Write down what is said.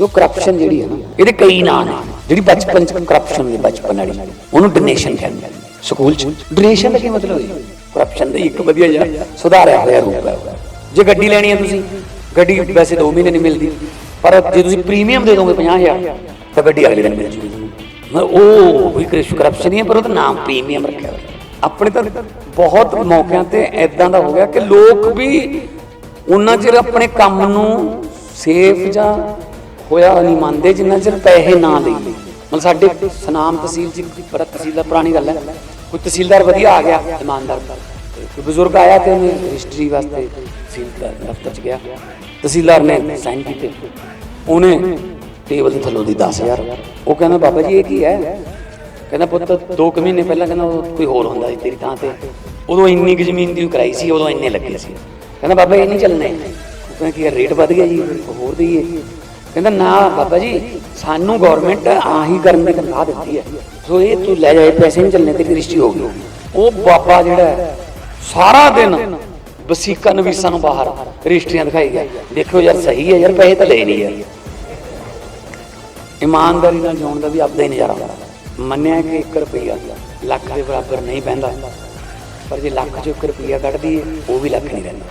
ਉਹ ਕਰਪਸ਼ਨ ਜਿਹੜੀ ਹੈ ਨਾ, ਇਹਦੇ ਕਈ ਨਾਂ ਨੇ। ਜਿਹੜੀ ਬਚਪਨ ਚ ਕਰਪਸ਼ਨ ਦੀ ਬਚਪਨ ਵਾਲੀ। ਉਹਨੂੰ ਡੋਨੇਸ਼ਨ ਕਹਿੰਦੇ ਸਕੂਲ ਚ ਡੋਨੇਸ਼ਨ ਦਾ ਕੀ ਮਤਲਬ ਹੈ? ਕਰਪਸ਼ਨ ਦਾ ਇੱਕ ਵਧੀਆ ਜਿਹਾ ਸੁਧਾਰਿਆ ਹੋਇਆ ਰੂਪ ਹੈ। ਜੇ ਗੱਡੀ ਲੈਣੀ ਹੈ ਤੁਸੀਂ, ਗੱਡੀ ਵੈਸੇ 2 ਮਹੀਨੇ ਨਹੀਂ ਮਿਲਦੀ। ਪਰ ਜੇ ਤੁਸੀਂ ਪ੍ਰੀਮੀਅਮ ਦੇ ਦੋਗੇ 50000 ਤਾਂ ਗੱਡੀ ਅਗਲੇ ਦਿਨ ਮਿਲ ਜੂਗੀ ਉਹ ਵੀ ਕਰਪਸ਼ਨ ਹੀ ਹੈ, ਪਰ ਉਹਦਾ ਨਾਮ ਪ੍ਰੀਮੀਅਮ ਰੱਖਿਆ ਹੋਇਆ। ਆਪਣੇ ਤਾਂ ਬਹੁਤ ਮੌਕਿਆਂ ਤੇ ਐਦਾਂ ਦਾ ਹੋ ਗਿਆ ਕਿ ਲੋਕ ਵੀ ਉਹਨਾਂ ਚਿਰ ਆਪਣੇ ਕੰਮ ਨੂੰ ਸੇਫ ਜਾਂ ਹੋਇਆ ਨਹੀਂ ਮੰਨਦੇ, ਜਿੰਨਾ ਚਿਰ ਪੈਸੇ ਨਾ ਲਈਏ ਮਤਲਬ ਸਾਡੇ ਸਨਾਮ ਤਹਿਸੀਲ ਚ ਬੜਾ ਤਹਿਸੀਲਦਾਰ, ਪੁਰਾਣੀ ਗੱਲ ਹੈ। ਕੋਈ ਤਹਿਸੀਲਦਾਰ ਵਧੀਆ ਆ ਗਿਆ, ਇਮਾਨਦਾਰ। ਕੋਈ ਬਜ਼ੁਰਗ ਆਇਆ ਤੇ ਉਹਨੇ ਰਜਿਸਟਰੀ ਵਾਸਤੇ ਤਹਿਸੀਲਦਾਰ ਦਫ਼ਤਰ ਚ ਗਿਆ। ਤਹਿਸੀਲਦਾਰ ਨੇ ਸਾਈਨ ਕੀਤੇ। ਉਹਨੇ ਟੇਬਲ ਦੇ ਥੱਲੋਂ ਦੀ 10000 ਉਹ ਕਹਿੰਦਾ, ਬਾਬਾ ਜੀ, ਇਹ ਕੀ ਹੈ? ਕਹਿੰਦਾ, ਪੁੱਤ 2 ਕੁ ਮਹੀਨੇ ਪਹਿਲਾਂ ਕਹਿੰਦਾ ਕੋਈ ਹੋਰ ਹੁੰਦਾ ਸੀ ਤੇਰੀ ਥਾਂ ਤੇ। ਉਦੋਂ ਇੰਨੀ ਕੁ ਜ਼ਮੀਨ ਦੀ ਕਰਾਈ ਸੀ, ਉਦੋਂ ਇੰਨੇ ਲੱਗੇ ਸੀ। ਕਹਿੰਦਾ, ਬਾਬਾ, ਇਹ ਨਹੀਂ ਚੱਲਣਾ। ਕਹਿੰਦਾ, ਕੀ ਰੇਟ ਵਧ ਗਿਆ ਜੀ, ਹੋਰ ਦਈਏ? ਕਹਿੰਦਾ, ਨਾ ਬਾਬਾ ਜੀ, ਸਾਨੂੰ ਗਵਰਨਮੈਂਟ ਆਹੀ ਕਰਨ ਦੀ ਤਨਖਾਹ ਦਿੱਤੀ ਹੈ। ਸੋ ਇਹ ਤੂੰ ਲੈ ਜਾਏ ਪੈਸੇ ਨਹੀਂ ਚੱਲਣੇ, ਤੇਰੀ ਰਜਿਸਟਰੀ ਹੋ ਗਈ। ਉਹ ਬਾਬਾ ਜਿਹੜਾ ਸਾਰਾ ਦਿਨ ਵਸੀਕਾ ਨਵੀਸਾਂ ਨੂੰ ਬਾਹਰ ਰਜਿਸਟਰੀਆਂ ਦਿਖਾਈ ਗਿਆ। ਦੇਖੋ ਯਾਰ, ਸਹੀ ਹੈ ਯਾਰ, ਪੈਸੇ ਤਾਂ ਲੈ ਨਹੀਂ ਯਾਰ ਇਮਾਨਦਾਰੀ ਨਾਲ ਜਿਉਣ ਦਾ ਵੀ ਆਪਦਾ ਹੀ ਨਜ਼ਾਰਾ ਮੰਨਿਆ ਕਿ 1 ਰੁਪਈਆ ਲੱਖ ਦੇ ਬਰਾਬਰ ਨਹੀਂ ਪੈਂਦਾ। ਪਰ ਜੇ ਲੱਖ ਚੋਂ 1 ਰੁਪਈਆ ਕੱਢਦੀ ਉਹ ਵੀ ਲੱਖ ਨਹੀਂ ਰਹਿੰਦਾ।